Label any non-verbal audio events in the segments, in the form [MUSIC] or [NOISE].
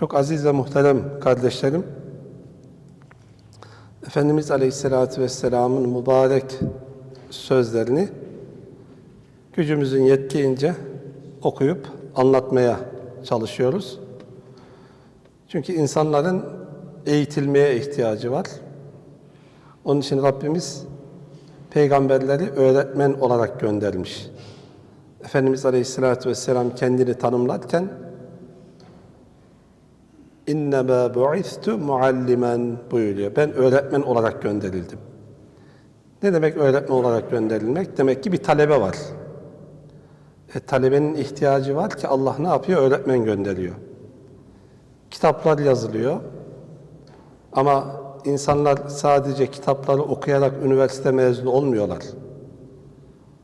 Çok aziz ve muhterem kardeşlerim, Efendimiz Aleyhisselatü Vesselam'ın mübarek sözlerini gücümüzün yettiğince okuyup anlatmaya çalışıyoruz. Çünkü insanların eğitilmeye ihtiyacı var. Onun için Rabbimiz peygamberleri öğretmen olarak göndermiş. Efendimiz Aleyhisselatü Vesselam kendini tanımlarken İnnemâ bu'istu muallimen buyuruyor. Ben öğretmen olarak gönderildim. Ne demek öğretmen olarak gönderilmek? Demek ki bir talebe var. E, talebenin ihtiyacı var ki Allah ne yapıyor? Öğretmen gönderiyor. Kitaplar yazılıyor. Ama insanlar sadece kitapları okuyarak üniversite mezunu olmuyorlar.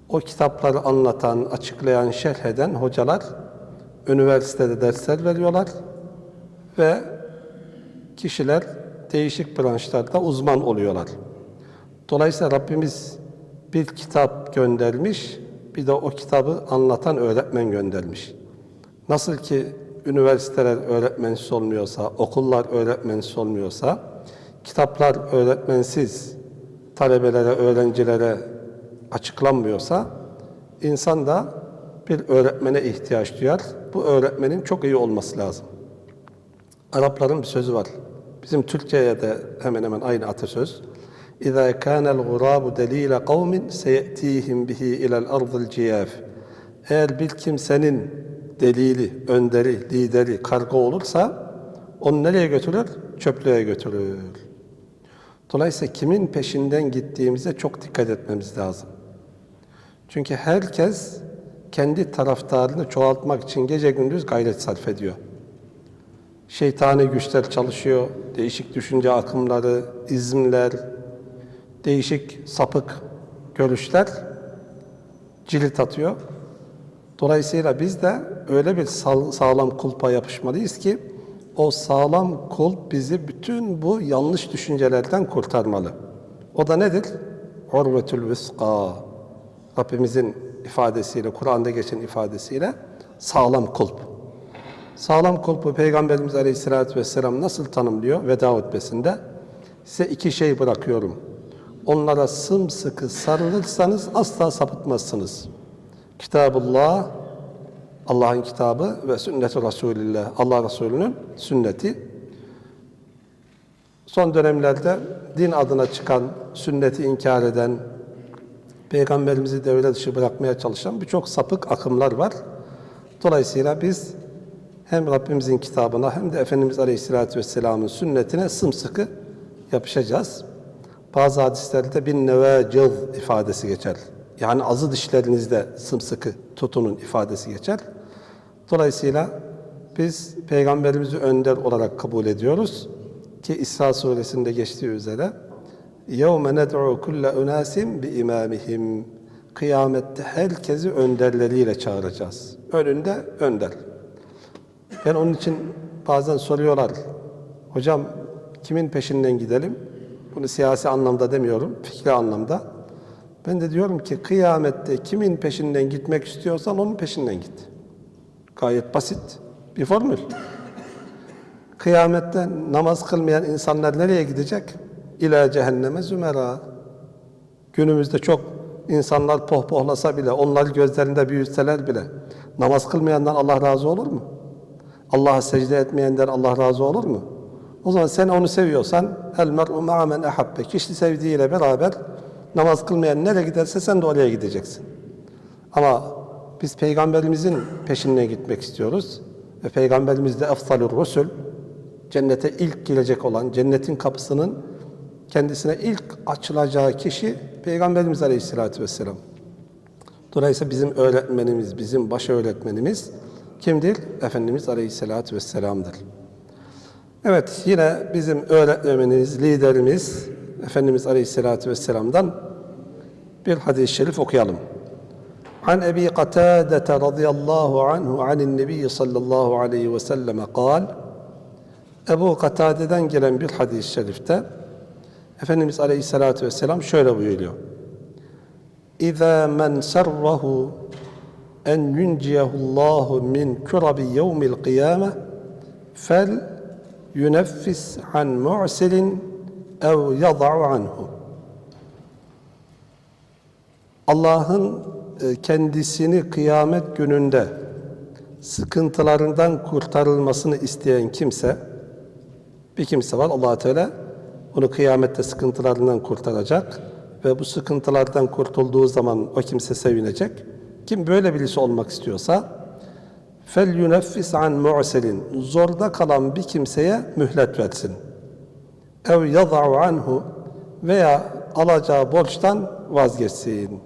O kitapları anlatan, açıklayan, şerh eden hocalar üniversitede dersler veriyorlar ve kişiler değişik branşlarda uzman oluyorlar. Dolayısıyla Rabbimiz bir kitap göndermiş, bir de o kitabı anlatan öğretmen göndermiş. Nasıl ki üniversiteler öğretmensiz olmuyorsa, okullar öğretmensiz olmuyorsa, kitaplar öğretmensiz talebelere, öğrencilere açıklanmıyorsa, insan da bir öğretmene ihtiyaç duyar. Bu öğretmenin çok iyi olması lazım. Arapların bir sözü var. Bizim Türkçe'ye de hemen hemen aynı atasöz. İza kana el-gurabu delile kavmin seyetihim bihi ila'l ardil ciyaf. Eğer bir kimsenin delili, önderi, lideri karga olursa onu nereye götürür? Çöplüğe götürür. Dolayısıyla kimin peşinden gittiğimize çok dikkat etmemiz lazım. Çünkü herkes kendi taraftarını çoğaltmak için gece gündüz gayret sarf ediyor şeytani güçler çalışıyor, değişik düşünce akımları, izmler, değişik sapık görüşler cirit atıyor. Dolayısıyla biz de öyle bir sağlam kulpa yapışmalıyız ki o sağlam kulp bizi bütün bu yanlış düşüncelerden kurtarmalı. O da nedir? Urvetül vüska. Rabbimizin ifadesiyle, Kur'an'da geçen ifadesiyle sağlam kulp. Sağlam kulpu Peygamberimiz Aleyhisselatü Vesselam nasıl tanımlıyor veda hutbesinde? Size iki şey bırakıyorum. Onlara sımsıkı sarılırsanız asla sapıtmazsınız. Kitabullah, Allah'ın kitabı ve sünnet-i Resulillah, Allah Resulü'nün sünneti. Son dönemlerde din adına çıkan, sünneti inkar eden, Peygamberimizi devre dışı bırakmaya çalışan birçok sapık akımlar var. Dolayısıyla biz hem Rabbimizin kitabına hem de Efendimiz Aleyhisselatü Vesselam'ın sünnetine sımsıkı yapışacağız. Bazı hadislerde bir nevacıl ifadesi geçer. Yani azı dişlerinizde sımsıkı tutunun ifadesi geçer. Dolayısıyla biz Peygamberimizi önder olarak kabul ediyoruz ki İsra suresinde geçtiği üzere يَوْمَ نَدْعُوا كُلَّ اُنَاسٍ بِاِمَامِهِمْ Kıyamette herkesi önderleriyle çağıracağız. Önünde önder. Ben onun için bazen soruyorlar, hocam kimin peşinden gidelim? Bunu siyasi anlamda demiyorum, fikri anlamda. Ben de diyorum ki kıyamette kimin peşinden gitmek istiyorsan onun peşinden git. Gayet basit bir formül. [LAUGHS] Kıyamette namaz kılmayan insanlar nereye gidecek? İlâ cehenneme zümera. Günümüzde çok insanlar pohpohlasa bile, onlar gözlerinde büyütseler bile namaz kılmayandan Allah razı olur mu? Allah'a secde etmeyenden Allah razı olur mu? O zaman sen onu seviyorsan el mer'u ma'a men ahabbe. Kişi sevdiğiyle beraber namaz kılmayan nereye giderse sen de oraya gideceksin. Ama biz peygamberimizin peşinden gitmek istiyoruz. Ve peygamberimiz de efsalur rusul. Cennete ilk girecek olan, cennetin kapısının kendisine ilk açılacağı kişi Peygamberimiz Aleyhisselatü Vesselam. Dolayısıyla bizim öğretmenimiz, bizim baş öğretmenimiz kimdir? Efendimiz Aleyhisselatü Vesselam'dır. Evet, yine bizim öğretmenimiz, liderimiz Efendimiz Aleyhisselatü Vesselam'dan bir hadis-i şerif okuyalım. An Ebi Qatadete radıyallahu anhu anin nebiyyi sallallahu aleyhi ve selleme kal Ebu Katade'den gelen bir hadis-i şerifte Efendimiz Aleyhisselatü Vesselam şöyle buyuruyor. İza men serrahu en yunciyahullahu min kurabi yevmil kıyame fel yuneffis an mu'silin ev yada'u anhu. Allah'ın e, kendisini kıyamet gününde sıkıntılarından kurtarılmasını isteyen kimse bir kimse var allah Teala onu kıyamette sıkıntılarından kurtaracak ve bu sıkıntılardan kurtulduğu zaman o kimse sevinecek. Kim böyle birisi olmak istiyorsa fel yuneffis an mu'selin zorda kalan bir kimseye mühlet versin. Ev yada'u anhu veya alacağı borçtan vazgeçsin.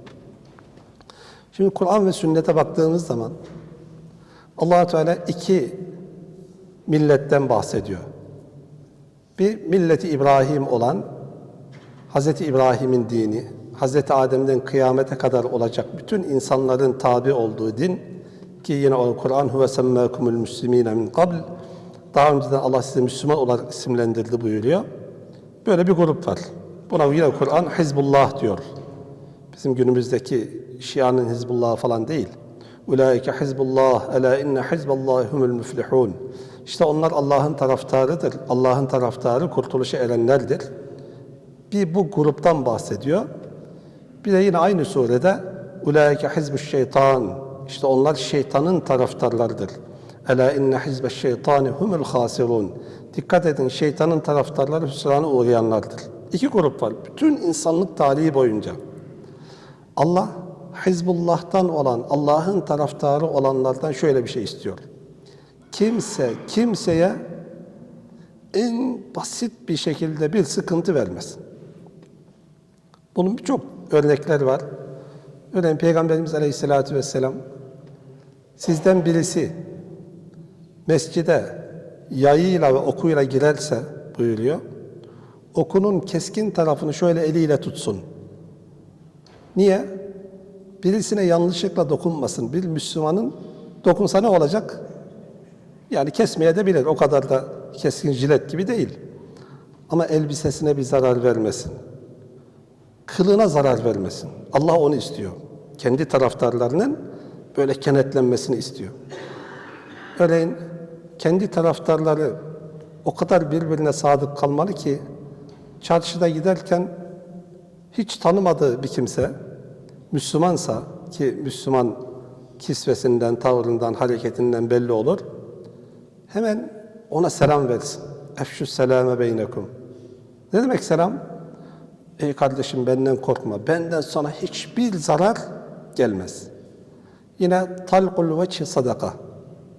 Şimdi Kur'an ve sünnete baktığımız zaman allah Teala iki milletten bahsediyor. Bir milleti İbrahim olan Hz. İbrahim'in dini, Hz. Adem'den kıyamete kadar olacak bütün insanların tabi olduğu din ki yine o Kur'an huve semmâkumul müslimîne min qabl daha önceden Allah sizi Müslüman olarak isimlendirdi buyuruyor. Böyle bir grup var. Buna yine Kur'an Hizbullah diyor. Bizim günümüzdeki Şia'nın Hizbullah falan değil. Ulaike Hizbullah, ela inne Hizballahi humul müflihun. İşte onlar Allah'ın taraftarıdır. Allah'ın taraftarı kurtuluşa erenlerdir. Bir bu gruptan bahsediyor. Bir de yine aynı surede Ulaike hizbuş şeytan. İşte onlar şeytanın taraftarlarıdır. Ela inne hizbeş şeytani humul hasirun. Dikkat edin şeytanın taraftarları hüsrana uğrayanlardır. İki grup var. Bütün insanlık tarihi boyunca. Allah Hizbullah'tan olan, Allah'ın taraftarı olanlardan şöyle bir şey istiyor. Kimse kimseye en basit bir şekilde bir sıkıntı vermesin. Bunun birçok örnekleri var. Örneğin Peygamberimiz Aleyhisselatü Vesselam sizden birisi mescide yayıyla ve okuyla girerse buyuruyor. Okunun keskin tarafını şöyle eliyle tutsun. Niye? Birisine yanlışlıkla dokunmasın. Bir Müslümanın dokunsa ne olacak? Yani kesmeye de bilir. O kadar da keskin jilet gibi değil. Ama elbisesine bir zarar vermesin. Kılına zarar vermesin. Allah onu istiyor. Kendi taraftarlarının böyle kenetlenmesini istiyor. Örneğin kendi taraftarları o kadar birbirine sadık kalmalı ki çarşıda giderken hiç tanımadığı bir kimse Müslümansa ki Müslüman kisvesinden, tavrından, hareketinden belli olur. Hemen ona selam versin. Efşü selame beynekum. Ne demek selam? Ey kardeşim benden korkma. Benden sana hiçbir zarar gelmez. Yine talqul veçhi sadaka.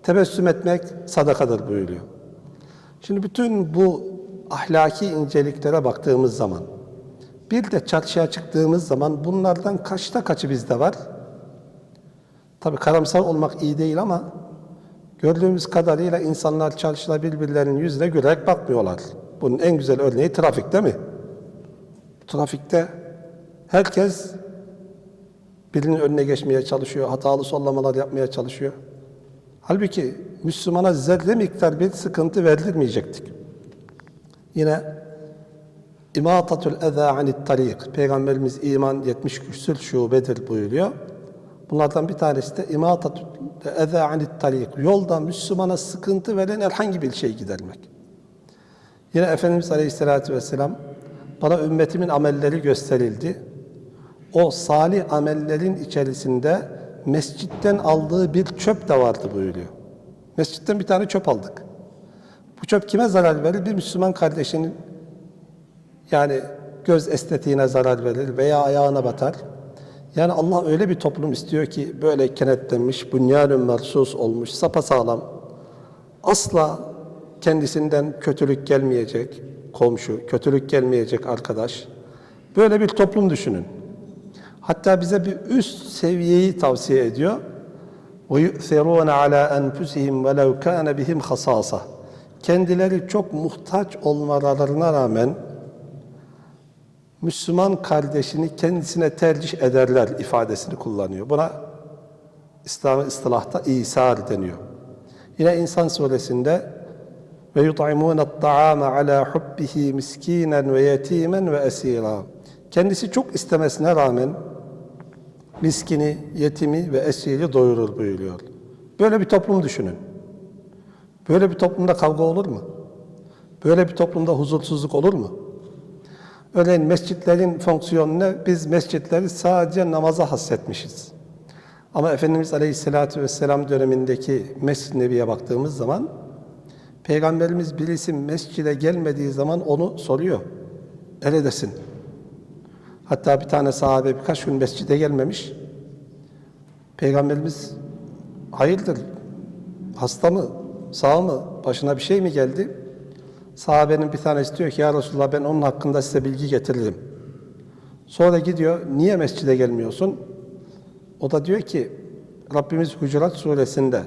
Tebessüm etmek sadakadır buyuruyor. Şimdi bütün bu ahlaki inceliklere baktığımız zaman bir de çarşıya çıktığımız zaman bunlardan kaçta kaçı bizde var? Tabi karamsar olmak iyi değil ama gördüğümüz kadarıyla insanlar çarşıda birbirlerinin yüzüne gülerek bakmıyorlar. Bunun en güzel örneği trafik değil mi? Trafikte herkes birinin önüne geçmeye çalışıyor, hatalı sollamalar yapmaya çalışıyor. Halbuki Müslümana zerre miktar bir sıkıntı verilmeyecektik. Yine İmatatul eza anit tarik. Peygamberimiz iman 70 küsür şubedir buyuruyor. Bunlardan bir tanesi de imatatul eza anit tarik. Yolda Müslümana sıkıntı veren herhangi bir şey gidermek. Yine Efendimiz Aleyhisselatü Vesselam bana ümmetimin amelleri gösterildi. O salih amellerin içerisinde mescitten aldığı bir çöp de vardı buyuruyor. Mescitten bir tane çöp aldık. Bu çöp kime zarar verir? Bir Müslüman kardeşinin yani göz estetiğine zarar verir veya ayağına batar. Yani Allah öyle bir toplum istiyor ki böyle kenetlenmiş, bunyanın mersus olmuş, sapasağlam. Asla kendisinden kötülük gelmeyecek komşu, kötülük gelmeyecek arkadaş. Böyle bir toplum düşünün. Hatta bize bir üst seviyeyi tavsiye ediyor. وَيُؤْثِرُونَ عَلَى أَنْفُسِهِمْ وَلَوْ كَانَ بِهِمْ خَصَاصَةً kendileri çok muhtaç olmalarına rağmen Müslüman kardeşini kendisine tercih ederler ifadesini kullanıyor. Buna İslam ıstılahta İsar deniyor. Yine İnsan suresinde ve yut'imûne at-ta'ame alâ hubbihi miskinen ve yetimen ve esîrâ. Kendisi çok istemesine rağmen miskini, yetimi ve esiri doyurur buyuruyor. Böyle bir toplum düşünün. Böyle bir toplumda kavga olur mu? Böyle bir toplumda huzursuzluk olur mu? Örneğin mescitlerin fonksiyonu ne? Biz mescitleri sadece namaza hassetmişiz. Ama Efendimiz Aleyhisselatü Vesselam dönemindeki Mescid-i Nebi'ye baktığımız zaman Peygamberimiz birisi mescide gelmediği zaman onu soruyor. Neredesin? Hatta bir tane sahabe birkaç gün mescide gelmemiş. Peygamberimiz hayırdır? Hasta mı? Sağ mı? Başına bir şey mi geldi? Sahabenin bir tanesi diyor ki ya Resulullah ben onun hakkında size bilgi getiririm. Sonra gidiyor niye mescide gelmiyorsun? O da diyor ki Rabbimiz Hucurat suresinde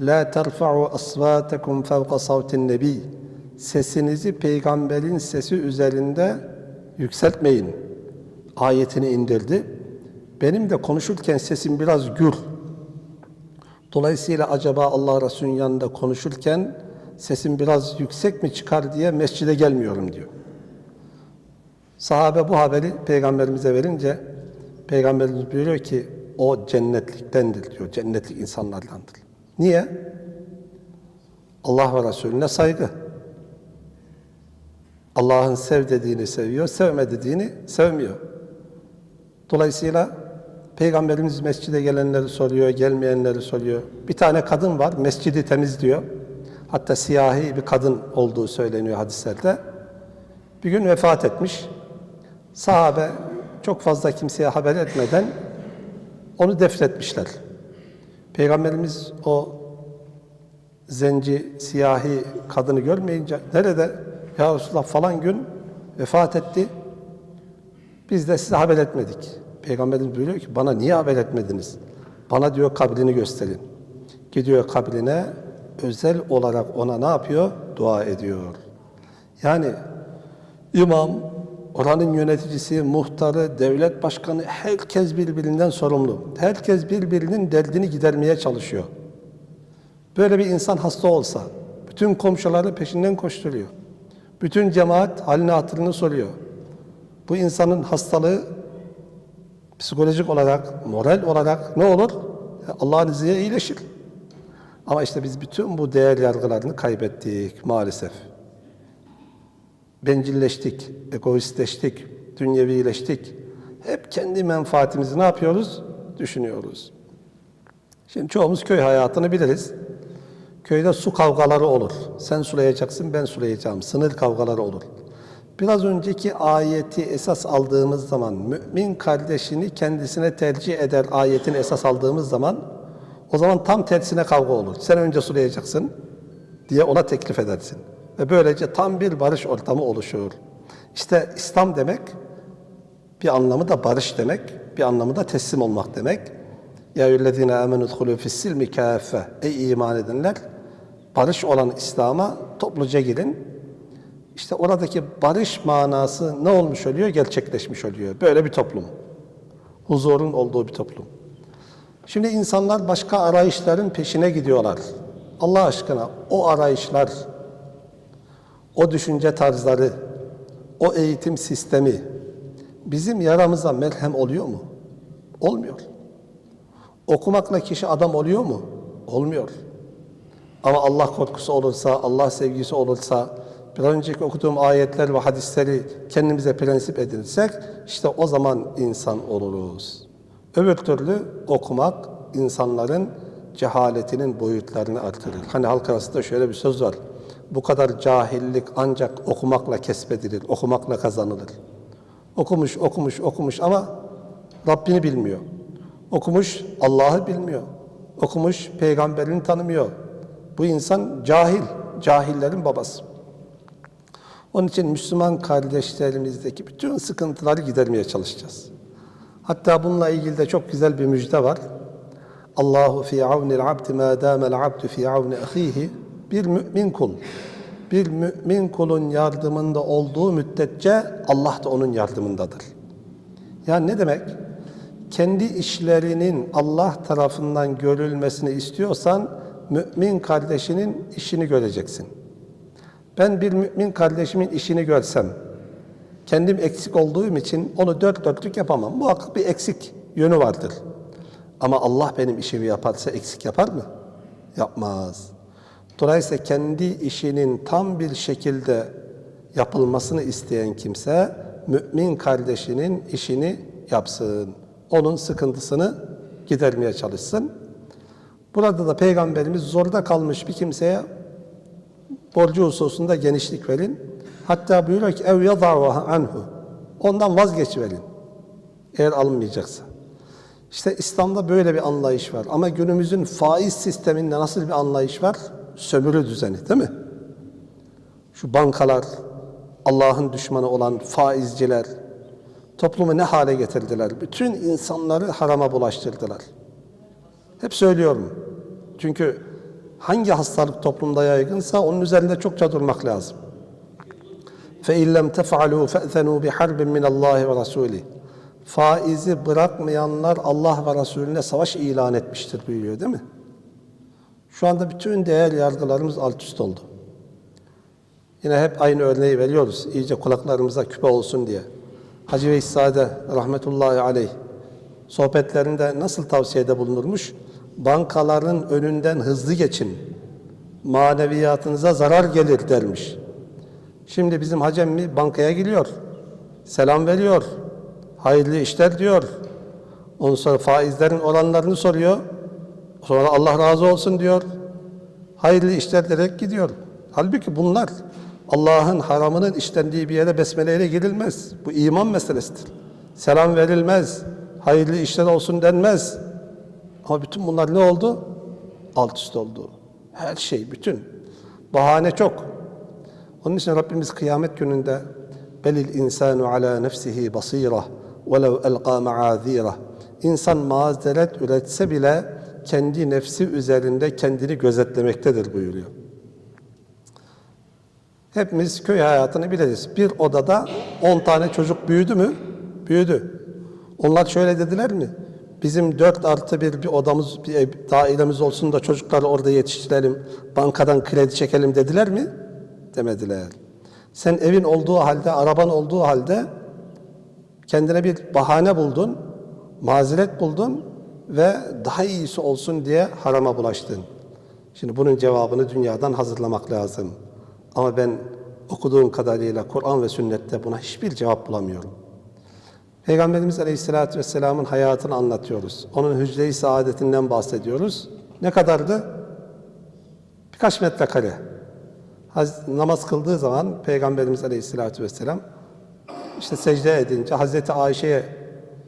La terfa'u asvatakum fevqa savtin nebi Sesinizi peygamberin sesi üzerinde yükseltmeyin. Ayetini indirdi. Benim de konuşurken sesim biraz gür. Dolayısıyla acaba Allah Resulü'nün yanında konuşurken sesim biraz yüksek mi çıkar diye mescide gelmiyorum diyor. Sahabe bu haberi peygamberimize verince peygamberimiz buyuruyor ki o cennetliktendir diyor. Cennetlik insanlardandır. Niye? Allah ve Resulüne saygı. Allah'ın sev dediğini seviyor, sevme dediğini sevmiyor. Dolayısıyla Peygamberimiz mescide gelenleri soruyor, gelmeyenleri soruyor. Bir tane kadın var, mescidi temizliyor. Hatta siyahi bir kadın olduğu söyleniyor hadislerde. Bir gün vefat etmiş. Sahabe çok fazla kimseye haber etmeden onu defnetmişler. Peygamberimiz o zenci, siyahi kadını görmeyince nerede? Ya Resulallah falan gün vefat etti. Biz de size haber etmedik. Peygamberimiz buyuruyor ki bana niye haber etmediniz? Bana diyor kabrini gösterin. Gidiyor kabrine özel olarak ona ne yapıyor? Dua ediyor. Yani imam, oranın yöneticisi, muhtarı, devlet başkanı herkes birbirinden sorumlu. Herkes birbirinin derdini gidermeye çalışıyor. Böyle bir insan hasta olsa bütün komşuları peşinden koşturuyor. Bütün cemaat halini hatırını soruyor. Bu insanın hastalığı psikolojik olarak, moral olarak ne olur? Allah'ın izniyle iyileşir. Ama işte biz bütün bu değer yargılarını kaybettik maalesef. Bencilleştik, egoistleştik, dünyevileştik. Hep kendi menfaatimizi ne yapıyoruz? Düşünüyoruz. Şimdi çoğumuz köy hayatını biliriz. Köyde su kavgaları olur. Sen sulayacaksın, ben sulayacağım. Sınır kavgaları olur. Biraz önceki ayeti esas aldığımız zaman, mümin kardeşini kendisine tercih eder ayetini esas aldığımız zaman, o zaman tam tersine kavga olur. Sen önce sulayacaksın diye ona teklif edersin. Ve böylece tam bir barış ortamı oluşur. İşte İslam demek, bir anlamı da barış demek, bir anlamı da teslim olmak demek. Ya eyyühellezine amenu dhulû fissilmi kâfe. Ey iman edenler, barış olan İslam'a topluca girin. İşte oradaki barış manası ne olmuş oluyor? Gerçekleşmiş oluyor. Böyle bir toplum. Huzurun olduğu bir toplum. Şimdi insanlar başka arayışların peşine gidiyorlar. Allah aşkına o arayışlar, o düşünce tarzları, o eğitim sistemi bizim yaramıza merhem oluyor mu? Olmuyor. Okumakla kişi adam oluyor mu? Olmuyor. Ama Allah korkusu olursa, Allah sevgisi olursa, bir önceki okuduğum ayetler ve hadisleri kendimize prensip edinirsek, işte o zaman insan oluruz. Öbür türlü okumak insanların cehaletinin boyutlarını artırır. Hani halk arasında şöyle bir söz var. Bu kadar cahillik ancak okumakla kesbedilir, okumakla kazanılır. Okumuş, okumuş, okumuş ama Rabbini bilmiyor. Okumuş, Allah'ı bilmiyor. Okumuş, peygamberini tanımıyor. Bu insan cahil, cahillerin babası. Onun için Müslüman kardeşlerimizdeki bütün sıkıntıları gidermeye çalışacağız. Hatta bununla ilgili de çok güzel bir müjde var. Allahu fi avnil abdi ma damel abdu fi avni ahihi. Bir mümin kul Bir mümin kulun yardımında olduğu müddetçe Allah da onun yardımındadır. Yani ne demek? Kendi işlerinin Allah tarafından görülmesini istiyorsan mümin kardeşinin işini göreceksin. Ben bir mümin kardeşimin işini görsem, kendim eksik olduğum için onu dört dörtlük yapamam. Muhakkak bir eksik yönü vardır. Ama Allah benim işimi yaparsa eksik yapar mı? Yapmaz. Dolayısıyla kendi işinin tam bir şekilde yapılmasını isteyen kimse mümin kardeşinin işini yapsın. Onun sıkıntısını gidermeye çalışsın. Burada da Peygamberimiz zorda kalmış bir kimseye borcu hususunda genişlik verin. Hatta buyuruyor ki ev yadavaha anhu. Ondan vazgeçiverin. Eğer alınmayacaksa. İşte İslam'da böyle bir anlayış var. Ama günümüzün faiz sisteminde nasıl bir anlayış var? Sömürü düzeni değil mi? Şu bankalar, Allah'ın düşmanı olan faizciler, toplumu ne hale getirdiler? Bütün insanları harama bulaştırdılar. Hep söylüyorum. Çünkü hangi hastalık toplumda yaygınsa onun üzerinde çokça durmak lazım. فَاِنْ لَمْ تَفْعَلُوا فَأْذَنُوا بِحَرْبٍ مِّنَ اللّٰهِ وَرَسُولِهِ Faizi bırakmayanlar Allah ve Resulüne savaş ilan etmiştir buyuruyor değil mi? Şu anda bütün değer yargılarımız alt üst oldu. Yine hep aynı örneği veriyoruz. İyice kulaklarımıza küpe olsun diye. Hacı Veysade rahmetullahi aleyh sohbetlerinde nasıl tavsiyede bulunurmuş? Bankaların önünden hızlı geçin. Maneviyatınıza zarar gelir dermiş. Şimdi bizim hacem mi bankaya geliyor. Selam veriyor. Hayırlı işler diyor. Ondan sonra faizlerin oranlarını soruyor. Sonra Allah razı olsun diyor. Hayırlı işler derek gidiyor. Halbuki bunlar Allah'ın haramının işlendiği bir yere besmeleyle girilmez. Bu iman meselesidir. Selam verilmez. Hayırlı işler olsun denmez. Ama bütün bunlar ne oldu? Alt üst oldu. Her şey, bütün. Bahane çok. Onun için Rabbimiz kıyamet gününde belil insanu ala nefsihi basira velev elqa maazira. İnsan mazeret üretse bile kendi nefsi üzerinde kendini gözetlemektedir buyuruyor. Hepimiz köy hayatını biliriz. Bir odada 10 tane çocuk büyüdü mü? Büyüdü. Onlar şöyle dediler mi? Bizim 4 artı bir, bir odamız, bir ev, dairemiz olsun da çocukları orada yetiştirelim, bankadan kredi çekelim dediler mi? Demediler. Sen evin olduğu halde, araban olduğu halde kendine bir bahane buldun, mazeret buldun ve daha iyisi olsun diye harama bulaştın. Şimdi bunun cevabını dünyadan hazırlamak lazım. Ama ben okuduğum kadarıyla Kur'an ve sünnette buna hiçbir cevap bulamıyorum. Peygamberimiz Aleyhisselatü Vesselam'ın hayatını anlatıyoruz. Onun hücre-i saadetinden bahsediyoruz. Ne kadardı? Birkaç metrekare. Namaz kıldığı zaman Peygamberimiz Aleyhisselatü Vesselam işte secde edince Hazreti Ayşe'ye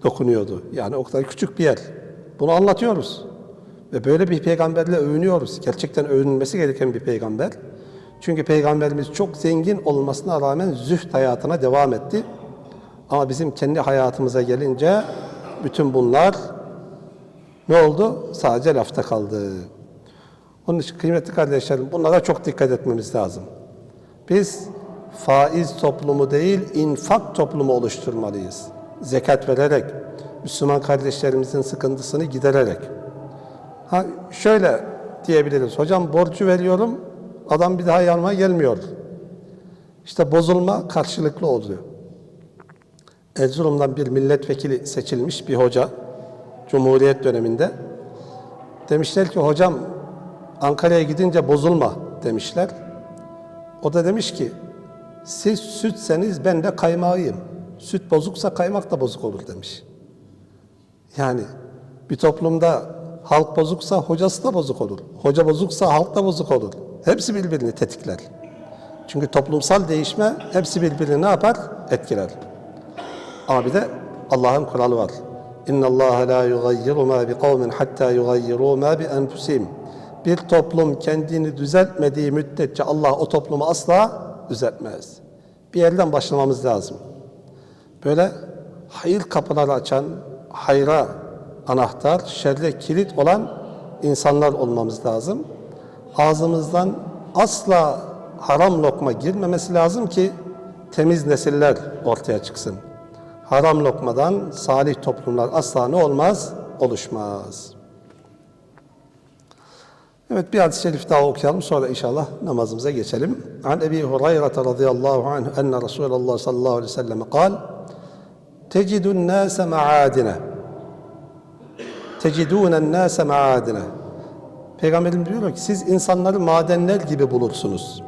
dokunuyordu. Yani o kadar küçük bir yer. Bunu anlatıyoruz. Ve böyle bir peygamberle övünüyoruz. Gerçekten övünmesi gereken bir peygamber. Çünkü peygamberimiz çok zengin olmasına rağmen zühd hayatına devam etti. Ama bizim kendi hayatımıza gelince bütün bunlar ne oldu? Sadece lafta kaldı. Onun için kıymetli kardeşlerim bunlara çok dikkat etmemiz lazım. Biz faiz toplumu değil, infak toplumu oluşturmalıyız. Zekat vererek, Müslüman kardeşlerimizin sıkıntısını gidererek. Ha şöyle diyebiliriz. Hocam borcu veriyorum, adam bir daha yanıma gelmiyor. İşte bozulma karşılıklı oluyor. Erzurum'dan bir milletvekili seçilmiş bir hoca, Cumhuriyet döneminde. Demişler ki hocam Ankara'ya gidince bozulma demişler. O da demiş ki siz sütseniz ben de kaymağıyım. Süt bozuksa kaymak da bozuk olur demiş. Yani bir toplumda halk bozuksa hocası da bozuk olur. Hoca bozuksa halk da bozuk olur. Hepsi birbirini tetikler. Çünkü toplumsal değişme hepsi birbirini ne yapar? Etkiler. Ama bir de Allah'ın kuralı var. La yugayyiru ma bi kavmin hatta yugayyiru ma bi enfusihim. Bir toplum kendini düzeltmediği müddetçe Allah o toplumu asla düzeltmez. Bir yerden başlamamız lazım. Böyle hayır kapıları açan, hayra anahtar, şerre kilit olan insanlar olmamız lazım. Ağzımızdan asla haram lokma girmemesi lazım ki temiz nesiller ortaya çıksın. Haram lokmadan salih toplumlar asla ne olmaz? Oluşmaz. Evet bir hadis-i şerif daha okuyalım sonra inşallah namazımıza geçelim. An Ebi Hureyre radıyallahu anh enne Resulullah sallallahu aleyhi ve sellem kal Tecidun nâse ma'adine Tecidûnen nâse ma'adine Peygamberim diyor ki siz insanları madenler gibi bulursunuz.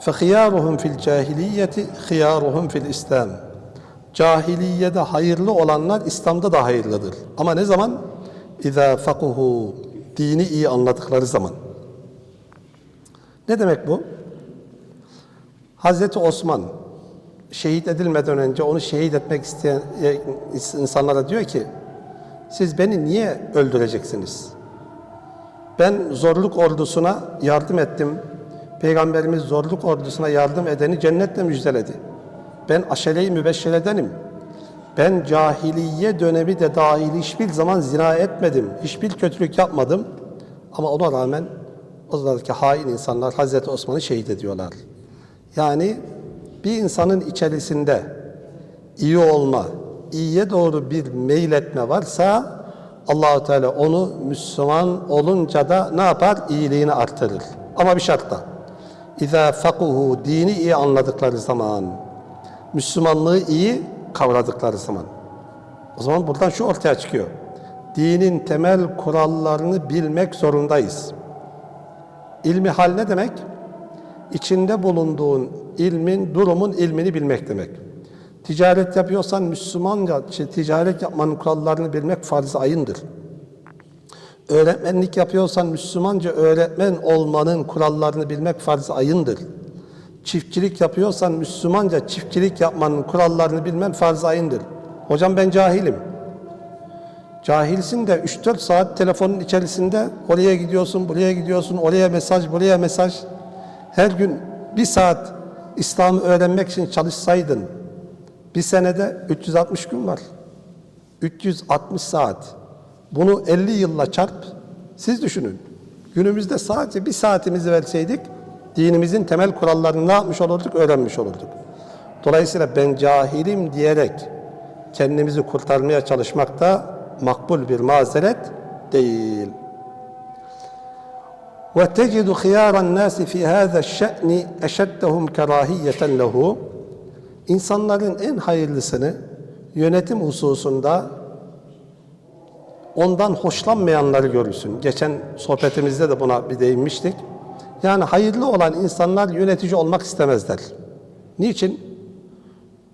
فَخِيَارُهُمْ فِي الْجَاهِلِيَّةِ خِيَارُهُمْ فِي الْاِسْلَامِ Cahiliyede hayırlı olanlar İslam'da da hayırlıdır. Ama ne zaman? اِذَا فَقُهُ Dini iyi anladıkları zaman. Ne demek bu? Hazreti Osman şehit edilmeden önce onu şehit etmek isteyen e, insanlara diyor ki siz beni niye öldüreceksiniz? Ben zorluk ordusuna yardım ettim. Peygamberimiz zorluk ordusuna yardım edeni cennetle müjdeledi. Ben aşere-i mübeşşeredenim. Ben cahiliye dönemi de dahil hiçbir zaman zina etmedim. Hiçbir kötülük yapmadım. Ama ona rağmen o zamanki hain insanlar Hazreti Osman'ı şehit ediyorlar. Yani bir insanın içerisinde iyi olma, iyiye doğru bir meyletme varsa Allahu Teala onu Müslüman olunca da ne yapar? İyiliğini artırır. Ama bir şartla. İza fakuhu dini iyi anladıkları zaman, Müslümanlığı iyi kavradıkları zaman. O zaman buradan şu ortaya çıkıyor. Dinin temel kurallarını bilmek zorundayız. İlmi hal ne demek? İçinde bulunduğun ilmin, durumun ilmini bilmek demek. Ticaret yapıyorsan Müslümanca ticaret yapmanın kurallarını bilmek farz-ı ayındır. Öğretmenlik yapıyorsan Müslümanca öğretmen olmanın kurallarını bilmek farz-ı ayındır. Çiftçilik yapıyorsan Müslümanca çiftçilik yapmanın kurallarını bilmen farz-ı ayındır. Hocam ben cahilim. Cahilsin de 3-4 saat telefonun içerisinde oraya gidiyorsun, buraya gidiyorsun, oraya mesaj, buraya mesaj. Her gün bir saat İslam'ı öğrenmek için çalışsaydın, bir senede 360 gün var. 360 saat. Bunu 50 yılla çarp. Siz düşünün. Günümüzde sadece bir saatimizi verseydik dinimizin temel kurallarını ne yapmış olurduk? Öğrenmiş olurduk. Dolayısıyla ben cahilim diyerek kendimizi kurtarmaya çalışmak da makbul bir mazeret değil. وتجد خيار الناس في هذا الشأن أشدهم كراهية له İnsanların en hayırlısını yönetim hususunda ondan hoşlanmayanları görürsün. Geçen sohbetimizde de buna bir değinmiştik. Yani hayırlı olan insanlar yönetici olmak istemezler. Niçin?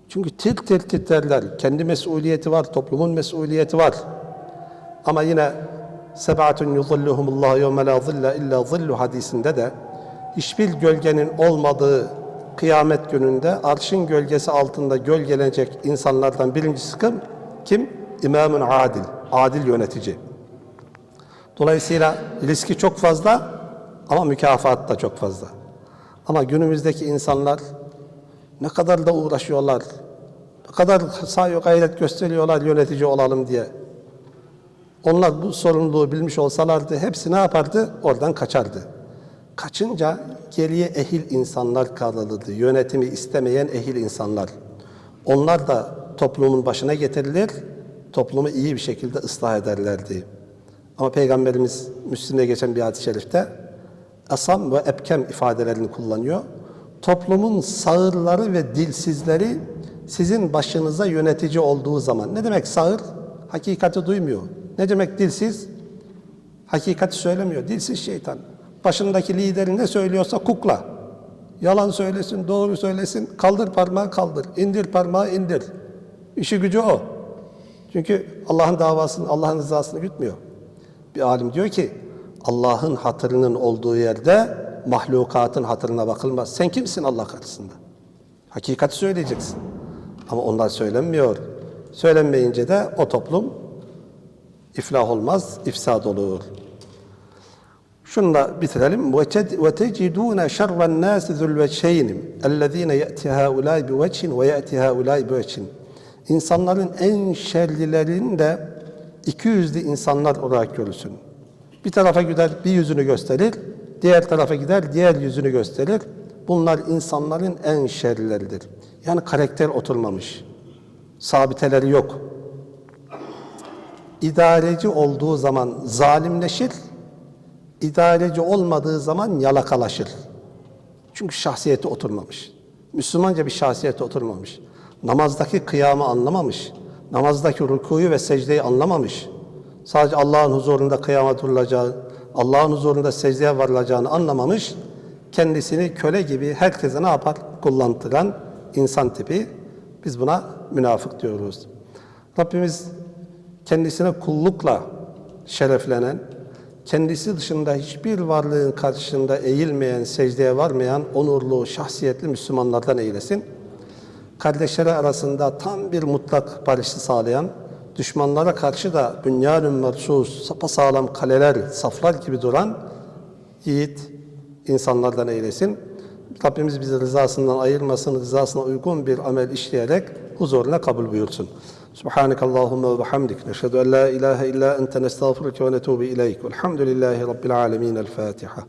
Çünkü tir tir titrerler. Kendi mesuliyeti var, toplumun mesuliyeti var. Ama yine sebatun yuzilluhumullahu yevme la zilla illa zillu hadisinde de hiçbir gölgenin olmadığı kıyamet gününde arşın gölgesi altında gölgelenecek insanlardan birincisi kim? Kim? İmamun adil, adil yönetici. Dolayısıyla riski çok fazla ama mükafat da çok fazla. Ama günümüzdeki insanlar ne kadar da uğraşıyorlar, ne kadar sahi gayret gösteriyorlar yönetici olalım diye. Onlar bu sorumluluğu bilmiş olsalardı hepsi ne yapardı? Oradan kaçardı. Kaçınca geriye ehil insanlar kalırdı. Yönetimi istemeyen ehil insanlar. Onlar da toplumun başına getirilir, toplumu iyi bir şekilde ıslah ederlerdi. Ama Peygamberimiz Müslim'de geçen bir hadis-i şerifte asam ve epkem ifadelerini kullanıyor. Toplumun sağırları ve dilsizleri sizin başınıza yönetici olduğu zaman. Ne demek sağır? Hakikati duymuyor. Ne demek dilsiz? Hakikati söylemiyor. Dilsiz şeytan. Başındaki lideri ne söylüyorsa kukla. Yalan söylesin, doğru söylesin, kaldır parmağı kaldır, indir parmağı indir. İşi gücü o. Çünkü Allah'ın davasını, Allah'ın rızasını gütmüyor. Bir alim diyor ki, Allah'ın hatırının olduğu yerde mahlukatın hatırına bakılmaz. Sen kimsin Allah karşısında? Hakikati söyleyeceksin. Ama onlar söylenmiyor. Söylenmeyince de o toplum iflah olmaz, ifsad olur. Şunla bitirelim. وَتَجِدُونَ شَرَّ النَّاسِ ذُو الْوَجْهَيْنِ الَّذ۪ينَ يَأْتِ هَؤُلَاءِ بِوَجْهٍ وَيَأْتِ هَؤُلَاءِ بِوَجْهٍ İnsanların en şerlilerini de iki yüzlü insanlar olarak görürsün. Bir tarafa gider bir yüzünü gösterir, diğer tarafa gider, diğer yüzünü gösterir. Bunlar insanların en şerlileridir. Yani karakter oturmamış. Sabiteleri yok. İdareci olduğu zaman zalimleşir, idareci olmadığı zaman yalakalaşır. Çünkü şahsiyeti oturmamış. Müslümanca bir şahsiyeti oturmamış. Namazdaki kıyamı anlamamış. Namazdaki rükuyu ve secdeyi anlamamış. Sadece Allah'ın huzurunda kıyama durulacağı, Allah'ın huzurunda secdeye varılacağını anlamamış. Kendisini köle gibi herkese ne yapar? Kullantıran insan tipi. Biz buna münafık diyoruz. Rabbimiz kendisine kullukla şereflenen, kendisi dışında hiçbir varlığın karşısında eğilmeyen, secdeye varmayan onurlu, şahsiyetli Müslümanlardan eylesin. Kardeşleri arasında tam bir mutlak barışı sağlayan, düşmanlara karşı da bünyanın mersus, sapasağlam kaleler, saflar gibi duran yiğit insanlardan eylesin. Rabbimiz bizi rızasından ayırmasın, rızasına uygun bir amel işleyerek huzuruna kabul buyursun. سبحانك اللهم وبحمدك نشهد أن لا إله إلا أنت نستغفرك ونتوب إليك والحمد لله رب العالمين الفاتحة.